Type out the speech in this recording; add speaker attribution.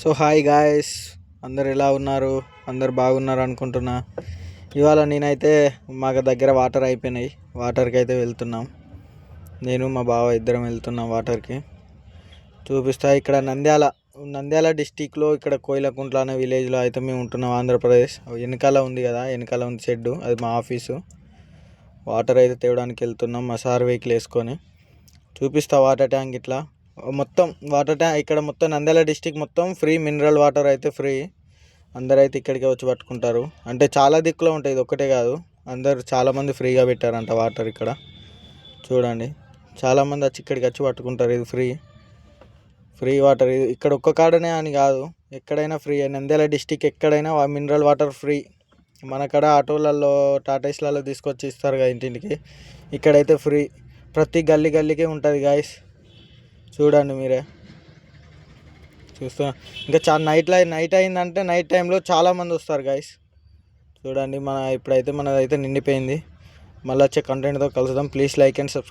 Speaker 1: So hi guys అందరు ఎలా ఉన్నారు? అందరు బాగున్నారు అనుకుంటున్నా. ఇవాళ నేనైతే మాకు దగ్గర వాటర్ అయిపోయినాయి. వాటర్కి అయితే వెళ్తున్నాం. నేను మా బావ ఇద్దరం వెళ్తున్నాం వాటర్కి. చూపిస్తా ఇక్కడ నంద్యాల నంద్యాల డిస్టిక్లో ఇక్కడ కోయిలకుంట్ల అనే విలేజ్లో అయితే మేము ఉంటున్నాం ఆంధ్రప్రదేశ్. వెనకాల ఉంది కదా వెనకాల ఉంది షెడ్డు. అది మా ఆఫీసు. వాటర్ అయితే తేవడానికి వెళ్తున్నాం మా సార్ వెహికల్ వేసుకొని. చూపిస్తా వాటర్ ట్యాంక్ ఇట్లా. మొత్తం వాటర్ ట్యాంక్ ఇక్కడ మొత్తం నంద్యాల డిస్టిక్ మొత్తం ఫ్రీ మినరల్ వాటర్ అయితే ఫ్రీ. అందరూ అయితే ఇక్కడికే వచ్చి పట్టుకుంటారు. అంటే చాలా దిక్కులో ఉంటాయి ఇది ఒక్కటే కాదు. అందరు చాలామంది ఫ్రీగా పెట్టారంట వాటర్ ఇక్కడ. చూడండి. చాలామంది వచ్చి ఇక్కడికి వచ్చి పట్టుకుంటారు ఇది ఫ్రీ. ఫ్రీ వాటర్ ఇది ఇక్కడ ఒక్క కాడనే అని కాదు. ఎక్కడైనా ఫ్రీ. నంద్యాల డిస్టిక్ ఎక్కడైనా మినరల్ వాటర్ ఫ్రీ. మన కాడ ఆటోలలో టాటాస్లలో తీసుకొచ్చి ఇస్తారు కదా ఇంటింటికి. ఇక్కడైతే ఫ్రీ. ప్రతి గల్లీ గల్లీకే ఉంటుంది గాయస్ చూడండి మీరే. చూస్తున్నా. ఇంకా చాలా నైట్ నైట్ అయిందంటే నైట్ టైంలో చాలామంది వస్తారు గాయస్ చూడండి మన ఇప్పుడైతే మనదైతే నిండిపోయింది. మళ్ళీ వచ్చే కంటెంట్తో కలుద్దాం. Please like and subscribe